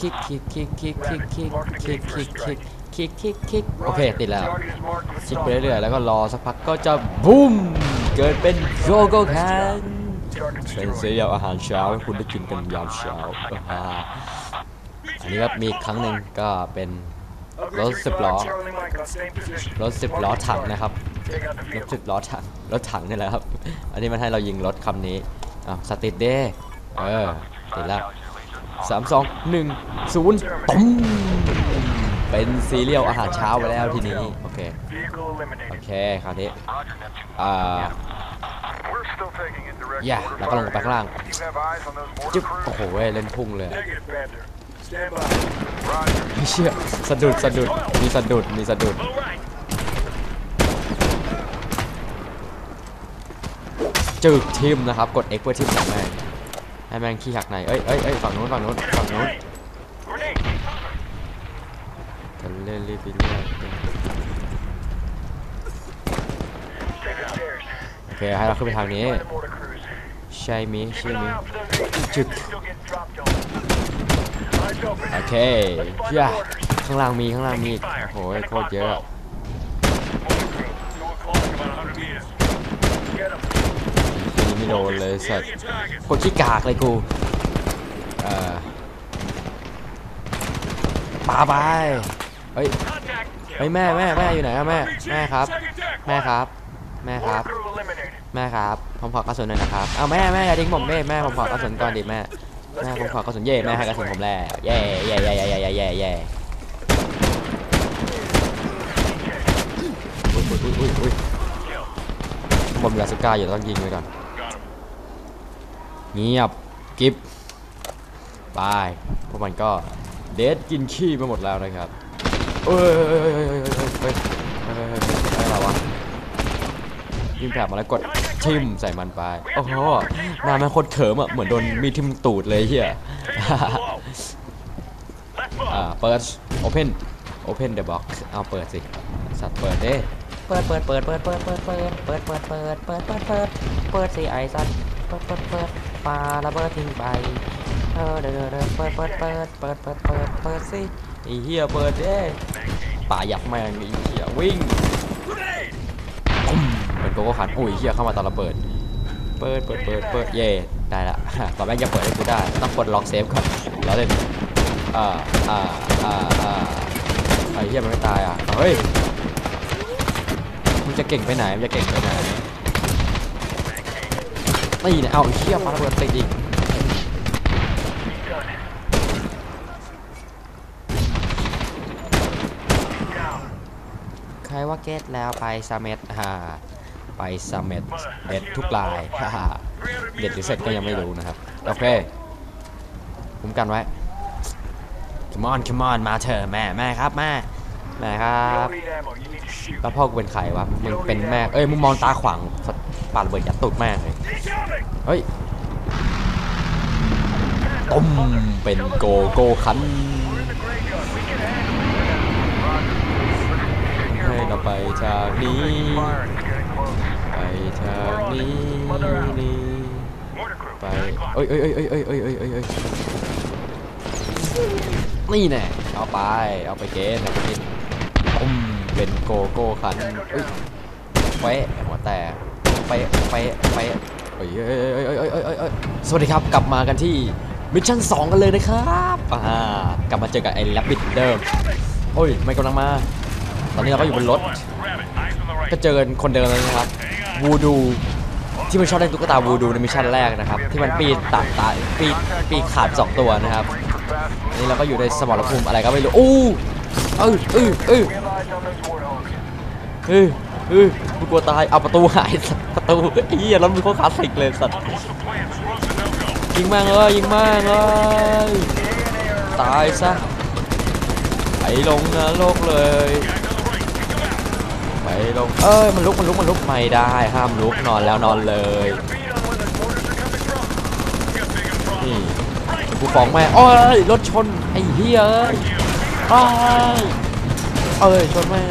คิกคิกคิกคิกคิกคิกคิกคิกคิกคิกคิกคิกคิกโอเคติดแล้วชิกไปเรื่อยๆแล้วก็รอสักพักก็จะบูมเกิดเป็นโยโกแคนเป็นเสียอาหารเช้าให้คุณได้กินกันยามเช้าอันนี้ก็มีอีครั้งหนึ่งก็เป็นรถสิบล้อรถสิบล้อถังนะครับรถสิบล้อถังรถถังนี่แหละครับ อันนี้มันให้เรายิงรถคำนี้อ้าวสติดเด้เออติดแล้ว สามสองหนึ่งศูนย์ตุ้มเป็นซีเรียลอาหารเช้าไปแล้วทีนี้ โอเค โอเค คราวนี้อ่าอย่าแล้วก็ลงไปข้างล่างจึ๊บโอ้โหเว้ยเล่นพุ่งเลยไม่เชื่อสะดุดสะดุดมีสะดุดมีสะดุดจึกทิมนะครับ กด X เพื่อทิมหนังแม่ง ให้แม่งขี้หักในเอ้ยเอ้ยเอ้ยฝั่งนู้นฝั่งนู้นฝั่งนู้นกันเล่นรีบไปเรื่อยโอเคให้เราขึ้นไปทางนี้ ใช่มิใช่มิจึกโอเคย่าข้างล่างมีข้างล่างมีโอ้โหโคตรเยอะ โดนเลยสัตว์คนขี้กากเลยกูเอปาไปเฮ้ยเฮ้ยแม่แม่แม่อยู่ไหนครัแม่แม่ครับ แม่ครับ แม่ครับ แม่ครับผมขอกระสุนหน่อยนะครับเอาแม่แม่อย่าทิ้งผมแม่แม่ผมขอกระสุนก่อนดิแม่แม่ผมขอกระสุนเย่แม่ให้กระสุนผมแล้วเย่เย่เย่เย่เย่เย่เย่อุ้ย่ผมเหลือสกายอยู่ต้องยิงไว้ก่อน เงียบกิฟบายพวกมันก็เดดกินขี้ไปหมดแล้วนะครับเอ้ยเอ้ยเอ้ยเอ้ยเอ้ยเอ้ยเอ้ยเอ้ยเอ้ยเอ้ยอะไรวะยิงแผลมาแล้วกดทิมใส่มันไปโอ้โหหน้ามันโคตรเขิมอะเหมือนโดนมีทิมตูดเลยเฮียอ่าเปิด open open the box เอาเปิดสิสัตว์เปิดเด้เปิดเปิดเปิดเปิดเปิดเปิดเปิดเปิดเปิดเปิดเปิดเปิดเปิดเปิดสิไอ้สัตว์เปิดเปิดเปิด ปาระเบิดทิ้งไปเออเด้อเด้อเด้อเปิดเปิดเปิดเปิดเปิดเปิดเปิดสิไอ้เหี้ยเปิดเด้ป่าหยับแมงไอ้เหี้ยวิ่งเป็นโกโก้ขันอุ้ยเหี้ยเข้ามาตอนระเบิด เปิดเปิดเปิดเปิดเย่ได้ละต่อแม่งจะเปิดให้กูได้ต้องกดล็อกเซฟก่อนแล้วเล่นอ่าอ่าอ่าอ่าไอ้เหี้ยมันไม่ตายอะเฮ้ยมึงจะเก่งไปไหนมึงจะเก่งไปไหน นี่เนี่ยเอาไอ้เหี้ยปาระเบิดติดอีกใครว่าเกตแล้วไปซาเมตฮ่าไปซาเมตเด็ดทุกลายฮ่าฮ่าเด็ดหรือเสร็จก็ยังไม่รู้นะครับ โอเคคุ้มกันไว้ come on come on มาเถอะแม่แม่ครับแม่แม่ครับแล้วพ่อกูเป็นใครวะมึงเป็นแม่เอ้ยมึงมองตาขวางปาระเบิดยัดตูดแม่เลย เฮ้ยต้มเป็นโกโก้คันให้เราไปทางนี้ ไปทางนี้นี่ไปเอ้ยเอ้ยเอ้ยเอ้ยเอ้ยเอ้ยเอ้ยเอ้ยเอ้ยนี่แน่เอาไปเอาไปเกณฑ์เอาไปกินปุ้มเป็นโกโก้คันเอ้ยเป๊ะหัวแตก เป๊ะเป๊ะเป๊ะเอ้ยเอ้ยเอ้ยเอ้ยเอ้ยเอ้ยเอ้ยเอ้ยสวัสดีครับกลับมากันที่มิชชั่น2 กันเลยนะครับอ่ากลับมาเจอกับไอ้แรบบิทเดิมโอ้ยไม่กำลังมา ตอนนี้เราก็อยู่บนรถ ก็เจอคนเดิมแล้วนะครับวูดูที่มันชอบเล่นตุ๊กตาวูดูในมิชชั่นแรกนะครับ ที่มันปีนตัดตาปีนปีขาดสองตัวนะครับอันนี้เราก็อยู่ในสมรภูมิอะไรก็ไม่รู้อู้เออเออเออเออ เออกูกลัวตาย เอาประตูหายสัตว์ประตูไอ้เหี้ยรถมีโคตรคลาสสิกเลยสัตว์ยิงแม่งเลยยิงแม่งเลยตายซะไปลงนรกเลยไปลงเอ้ยมันลุกมันลุกมันลุกไม่ได้ห้ามลุกนอนแล้วนอนเลยนี่กูฟ้องแม่โอ้ยรถชนไอ้เหี้ยเอ้ยเอ้ยชนแม่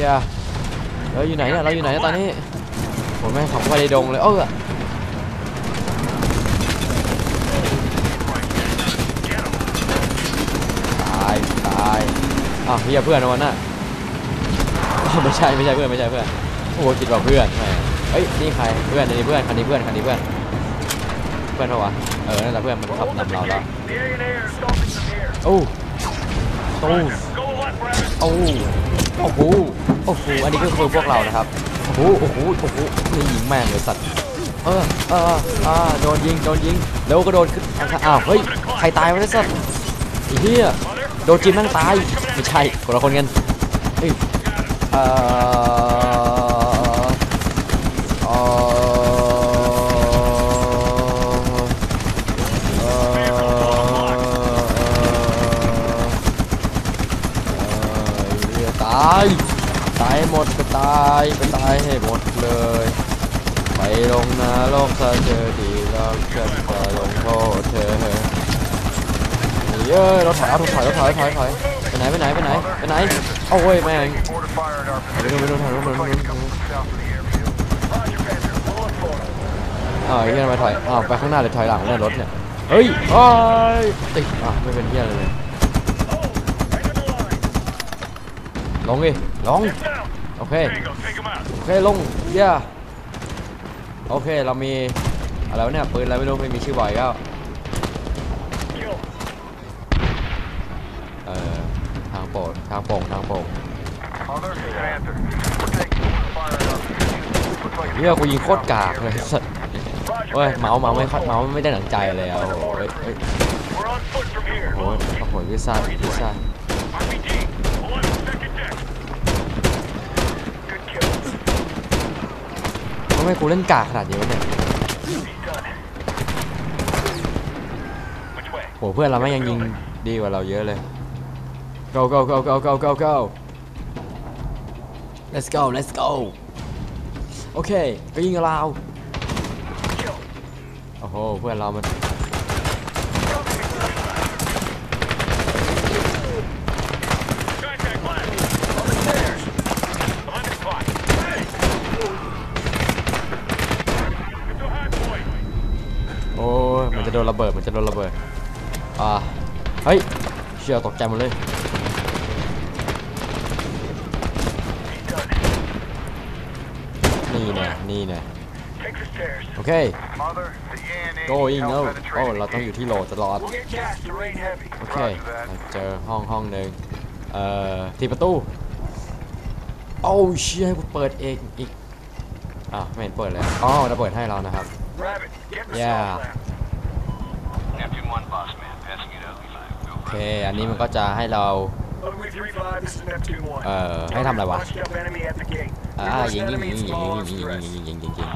เดียเราอยู่ไหนเนี่ยเราอยู่ไหนตอนนี้ผมแม่งขับเข้ไปในดงเลยเออตายตายอ้าวเฮียเพื่อนวันน่ะไม่ใช่ไม่ใช่เพื่อนไม่ใช่เพื่อนโอ้โหคิดว่าเพื่อนเฮ้ยนี่ใครเพื่อนนี่เพื่อนคันนี้เพื่อนคันนี้เพื่อนเพื่อนเหวะเออนั่นแหละเพื่อนมันขับนำเราแล้วโอ้โห อ้โอ้โอ้โหโอ้โหอันนี้ก็คือพวกเรานะครับโอ้โหโอ้โหโอ้โหนี่ยิงแม่งเลยสัตว์เออเออเออโดนยิงโดนยิงแล้วก็โดนขึ้นอ้าวเฮ้ยใครตายวะเนี่ยสัตว์ไอ้เหี้ยโดนจิมแม่งตายไม่ใช่คนละคนกันเฮ้ยเอ่อเอ่อเอ่อเหี้ยตายตายให้หมดไปตายไปตาย ให้หมดเลย ไปลงนาลกซะเจอดีแล้วฉันจะลงโทษเธอเย้ยเราถอยเอาถอยเราถอยถอยถอยไปไหนไปไหนไปไหนไปไหนโอ้ยแม่งไปนู่นไปนู่นถอยไปนู่นไปนู่น south of the airfield. Roger, Panther. We'll look for it. อ้าวไอ้เหี้ยไมถอยอ้าวไปข้างหน้าหรือถอยหลังเนี่ยรถเนี่ยเฮ้ยโอ้ยติดอะไม่เป็นเหี้ยเลยลงดิลง โอเค There you go. Take him out. โอเคลงเย่โอเคเรามีอะไรวะเนี่ยปืนอะไรไม่รู้ไม่มีชื่อบ่อยก็ Kill. เอ่อทางโป่งทางโป่งทางโป่ง Mother, Panther. We're taking mortar fire at our field. Looks like เฮียกูยิงโคตรกากเลยสัส Roger, เฮ้ย Panther. เมาส์เมาส์ไม่ค่อยเมาส์ไม่ได้หนังใจเลยอะโอ้โหเฮ้ยเฮ้ย We're on foot from here. โอ้โหโอ้โหวิซ่าวิซ่า ทำไมกูเล่นกากขนาดนี้วะเนี่ยโหเพื่อนเราแม่ยังยิงดีกว่าเราเยอะเลย go go go go go go go let's go let's go โอเค ก็ยิงกับเราโอ้โห เพื่อนเรามัน มันจะโดนระเบิดมันจะโดนระเบิดอ่าเฮ้ยเชี่ยตกใจหมดเลย He's done. นี่แน่นี่แน่ Take the stairs. โอเค going out โอ้เราต้องอยู่ที่โหลตลอด โอเค เจอห้องห้องหนึ่งเอ่อที่ประตู โอ้เชี่ยให้กูเปิดเองอีกอ่าวไม่เห็นเปิดเลยอ๋อจะเปิดให้เรานะครับ Yeah. โอเค อันนี้มันก็จะให้เรา Ugly 3-5, this is Neptune 1. เอ่อให้ทำอะไรวะ Punched up enemy at the gate. อ่า Reverse ยิงยิง enemy ยิง and ยิง small ยิง arms ยิง threats. ยิงยิงยิงยิงยิง